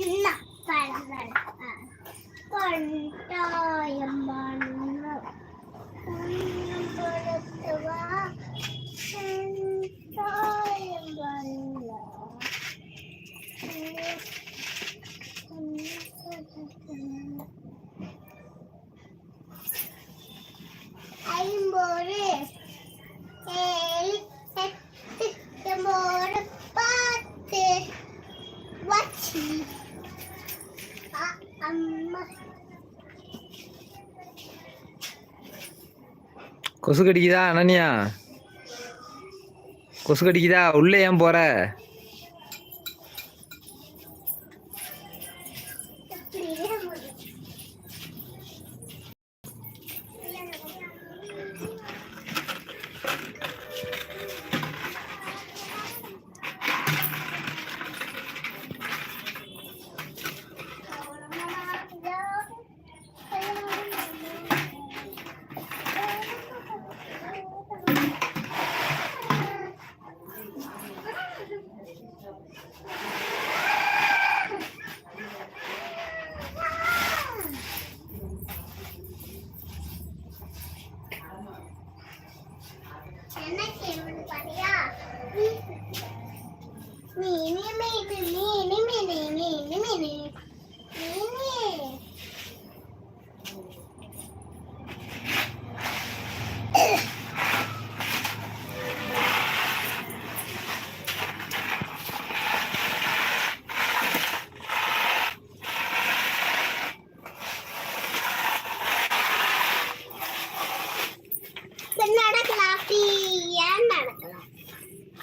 என்ன கொசு கடிக்குதா அனன்யா? கொசு கடிக்குதா? உள்ளே ஏன் போற?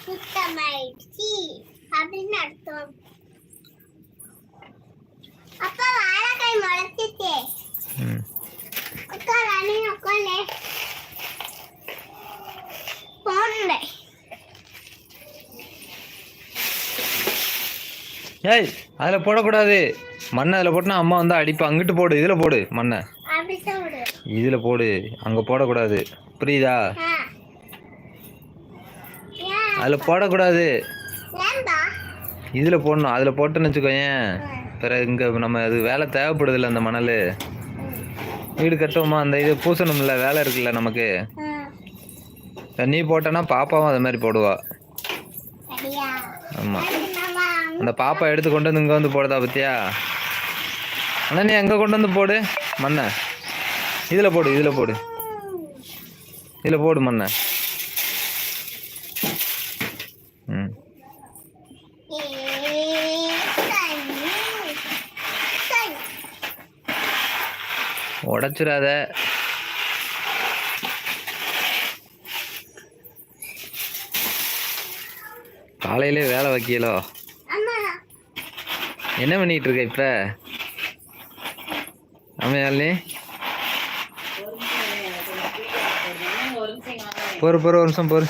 சுத்தமாயிடுச்சு. அப்படின்னு அர்த்தம். அப்பா வாழைக்காய் முளைச்சிச்சு. ம். உட்கார் உட்காந்து போனேன் ஏய் அதில் போடக்கூடாது. மண்ணை அதில் போட்டுனா அம்மா வந்து அடிப்பா. அங்கிட்டு போடு இதில் போடு மண்ணை. இதில் போடு அங்கே போடக்கூடாது. புரியுதா? அதில் போடக்கூடாது. இதில் போடணும். அதில் போட்டேன்னு வச்சுக்கோயேன் பிறகு இங்கே நம்ம அது வேலை தேவைப்படுதில்ல அந்த மணல். வீடு கட்டுவோமா? அந்த இது பூசணும்ல வேலை இருக்குல்ல நமக்கு. நீ போட்டேன்னா பாப்பாவும் அது மாதிரி போடுவா. ஆமாம் அந்த பாப்பா எடுத்து கொண்டு வந்து இங்கே வந்து போடுதா பத்தியா? ஆனால் நீ எங்கே கொண்டு வந்து போடு. மண்ணை. இதில் போடு இதில் போடு. இதில் போடு மண்ணை. உடச்சிடாத. காலையிலே வேலை வைக்கலோ? என்ன பண்ணிட்டு இருக்க இப்ப? ஆமையாலே பொறு பொறு ஒரு நிமிஷம் பொறு.